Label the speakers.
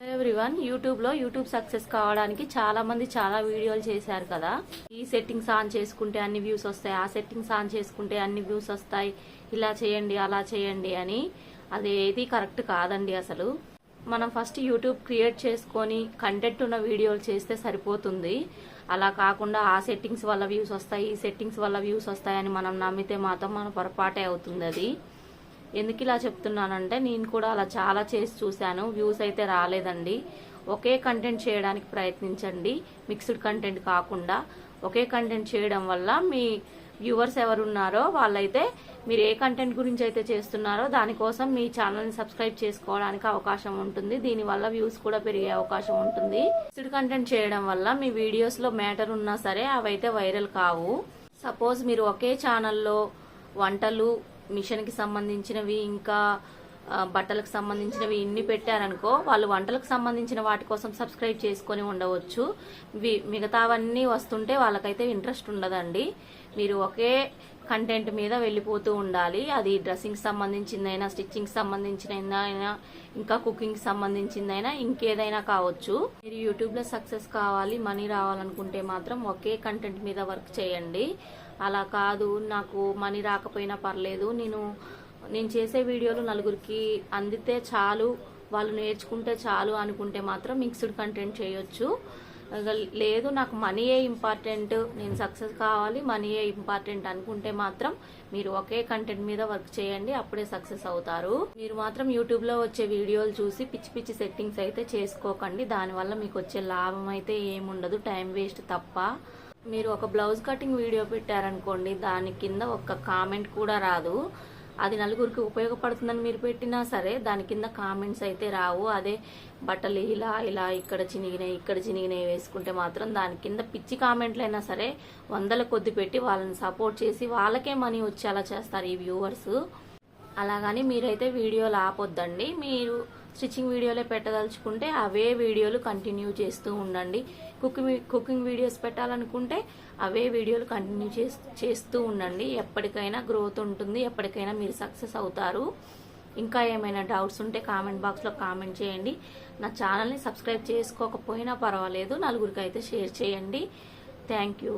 Speaker 1: Everyone యూట్యూబ్లో YouTube success కావడానికి చాలా మంది చాలా వీడియోలు చేశారు కదా. ఈ సెట్టింగ్స్ ఆన్ చేసుకుంటే అన్ని వ్యూస్ వస్తాయి ఆ సెట్టింగ్స్ ఆన్ చేసుకుంటే అన్ని వ్యూస్ వస్తాయి. ఇలా చేయండి అలా చేయండి అని అది ఏది కరెక్ట్ కాదండి అసలు. మనం ఫస్ట్ యూట్యూబ్ క్రియేట్ చేసుకొని కంటెంట్ ఉన్న వీడియోలు చేస్తే సరిపోతుంది. అలా కాకుండా ఆ సెట్టింగ్స్ వల్ల వ్యూస్ వస్తాయి ఈ సెట్టింగ్స్ వల్ల వ్యూస్ వస్తాయని మనం నమ్మితే మాత్రం మన పొరపాటే అవుతుంది అది. ఎందుకు ఇలా చెప్తున్నానంటే నేను కూడా అలా చాలా చేసి చూశాను వ్యూస్ అయితే రాలేదండి. ఒకే కంటెంట్ చేయడానికి ప్రయత్నించండి మిక్స్డ్ కంటెంట్ కాకుండా. ఒకే కంటెంట్ చేయడం వల్ల మీ వ్యూవర్స్ ఎవరున్నారో వాళ్ళైతే మీరు ఏ కంటెంట్ గురించి అయితే చేస్తున్నారో దానికోసం మీ ఛానల్ని సబ్స్క్రైబ్ చేసుకోవడానికి అవకాశం ఉంటుంది. దీనివల్ల వ్యూస్ కూడా పెరిగే అవకాశం ఉంటుంది. మిక్స్డ్ కంటెంట్ చేయడం వల్ల మీ వీడియోస్లో మ్యాటర్ ఉన్నా సరే అవైతే వైరల్ కావు. సపోజ్ మీరు ఒకే ఛానల్లో వంటలు మిషన్కి సంబంధించినవి ఇంకా బట్టలకు సంబంధించినవి ఇన్ని పెట్టారనుకో వాళ్ళు వంటలకు సంబంధించిన వాటి కోసం సబ్స్క్రైబ్ చేసుకొని ఉండవచ్చు. వి- మిగతావన్నీ వస్తుంటే వాళ్ళకైతే ఇంట్రెస్ట్ ఉండదండి. మీరు ఒకే కంటెంట్ మీద వెళ్ళిపోతూ ఉండాలి. అది డ్రెస్సింగ్ సంబంధించిందైనా స్టిచ్చింగ్ సంబంధించినైనా ఇంకా కుకింగ్ సంబంధించిందైనా ఇంకేదైనా కావచ్చు. మీరు యూట్యూబ్లో సక్సెస్ కావాలి మనీ రావాలనుకుంటే మాత్రం ఒకే కంటెంట్ మీద వర్క్ చేయండి. అలా కాదు నాకు మనీ రాకపోయినా పర్లేదు. నేను నేను చేసే వీడియోలు నలుగురికి అందితే చాలు వాళ్ళు నేర్చుకుంటే చాలు అనుకుంటే మాత్రం మిక్స్డ్ కంటెంట్ చేయొచ్చు. లేదు నాకు మనీయే ఇంపార్టెంట్. నేను సక్సెస్ కావాలి మనీయే ఇంపార్టెంట్ అనుకుంటే మాత్రం మీరు ఒకే కంటెంట్ మీద వర్క్ చేయండి అప్పుడే సక్సెస్ అవుతారు. మీరు మాత్రం యూట్యూబ్లో వచ్చే వీడియోలు చూసి పిచ్చి పిచ్చి సెట్టింగ్స్ అయితే చేసుకోకండి. దానివల్ల మీకు వచ్చే లాభం అయితే ఏముండదు టైం వేస్ట్ తప్ప. మీరు ఒక బ్లౌజ్ కటింగ్ వీడియో పెట్టారనుకోండి దాని కింద ఒక్క కామెంట్ కూడా రాదు. అది నలుగురికి ఉపయోగపడుతుందని మీరు పెట్టినా సరే దాని కింద కామెంట్స్ అయితే రావు. అదే బట్టలు ఇలా ఇలా ఇక్కడ చినిగినాయి ఇక్కడ చినిగినాయి వేసుకుంటే మాత్రం దాని కింద పిచ్చి కామెంట్లు అయినా సరే వందల కొద్ది పెట్టి వాళ్ళని సపోర్ట్ చేసి వాళ్ళకే మనీ వచ్చేలా చేస్తారు ఈ వ్యూవర్స్. అలాగని మీరైతే వీడియోలు ఆపొద్దండి. మీరు స్టిచ్చింగ్ వీడియోలే పెట్టదలుచుకుంటే అవే వీడియోలు కంటిన్యూ చేస్తూ ఉండండి. కుకింగ్ కుకింగ్ వీడియోస్ పెట్టాలనుకుంటే అవే వీడియోలు కంటిన్యూ చేస్తూ ఉండండి. ఎప్పటికైనా గ్రోత్ ఉంటుంది ఎప్పటికైనా మీరు సక్సెస్ అవుతారు. ఇంకా ఏమైనా డౌట్స్ ఉంటే కామెంట్ బాక్స్లో కామెంట్ చేయండి. నా ఛానల్ని సబ్స్క్రైబ్ చేసుకోకపోయినా పర్వాలేదు. నలుగురికి అయితే షేర్ చేయండి. Thank you